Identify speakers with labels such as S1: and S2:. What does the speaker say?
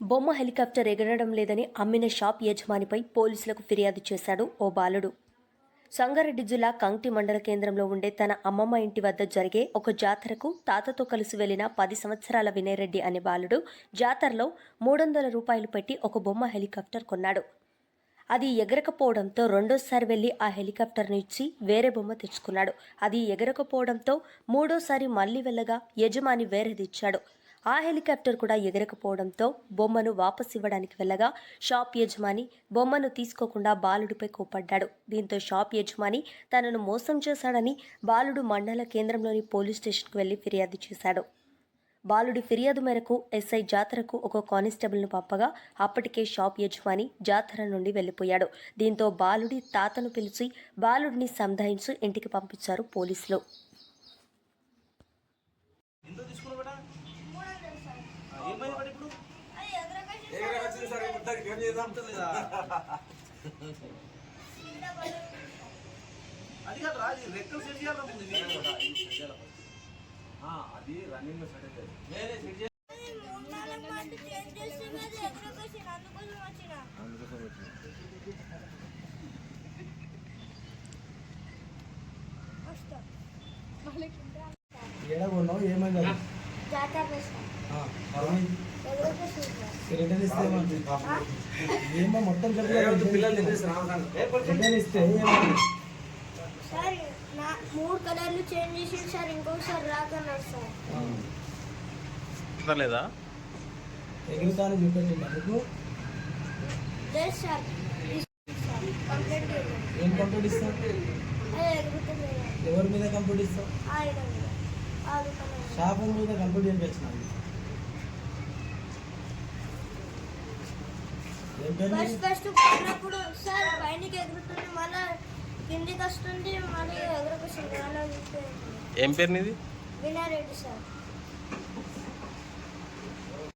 S1: బొమ్మ హెలికాప్టర్ ఎగరడం లేదని అమ్మిన షాప్ యజమానిపై పోలీసులకు ఫిర్యాదు చేశాడు ఓ బాలుడు. సంగారెడ్డి జిల్లా కంక్టి మండల కేంద్రంలో ఉండే తన అమ్మమ్మ ఇంటి వద్ద జరిగే ఒక జాతరకు తాతతో కలిసి వెళ్ళిన పది సంవత్సరాల వినయరెడ్డి అనే బాలుడు జాతరలో మూడు వందల రూపాయలు పెట్టి ఒక బొమ్మ హెలికాప్టర్ కొన్నాడు. అది ఎగరకపోవడంతో రెండోసారి వెళ్ళి ఆ హెలికాప్టర్ను ఇచ్చి వేరే బొమ్మ తెచ్చుకున్నాడు. అది ఎగరకపోవడంతో మూడోసారి మళ్ళీ వెళ్ళగా యజమాని వేరేది ఇచ్చాడు. ఆ హెలికాప్టర్ కూడా ఎగరకపోవడంతో బొమ్మను వాపస్ ఇవ్వడానికి వెళ్ళగా షాప్ యజమాని బొమ్మను తీసుకోకుండా బాలుడిపై కోపడ్డాడు దీంతో షాప్ యజమాని తనను మోసం చేశాడని బాలుడు మండల కేంద్రంలోని పోలీస్ స్టేషన్కు వెళ్ళి ఫిర్యాదు చేశాడు. బాలుడి ఫిర్యాదు మేరకు ఎస్ఐ జాతరకు ఒక కానిస్టేబుల్ను పంపగా అప్పటికే షాప్ యజమాని జాతర నుండి వెళ్ళిపోయాడు. దీంతో బాలుడి తాతను పిలిచి బాలుడిని సంధాయించి ఇంటికి పంపించారు పోలీసులు.
S2: లేదా? అది కాదు రాజు రెక్కలు సెట్ చేయాలి
S3: అది రన్నింగ్ సెట్ అవుతుంది
S2: నేనే సెట్ చేయాలి
S3: అందుకోసం
S4: ఏమైంది ఇస్తే? ఏమో మొత్తం ఇస్తే?
S5: సార్ నా మూడు కలర్లు చేంజ్ చేసి సార్ ఇంకొకసారి రాకన్నారు
S2: లేదా
S4: ఏం కంప్లీట్
S5: ఎదుగుతుంది
S4: ఎవరి మీద కంప్లీట్ ఇస్తావు? షాప్ మీద కంప్లీట్
S5: ఫస్ట్? ఫస్ట్ సార్ పైనకి ఎగురుతుంది మళ్ళీ కిందికి వస్తుంది మళ్ళీ ఎగురకొస్తుంది అలా చూస్తే
S2: ఏం పేరు నీది?
S5: వినారెడ్డి సార్.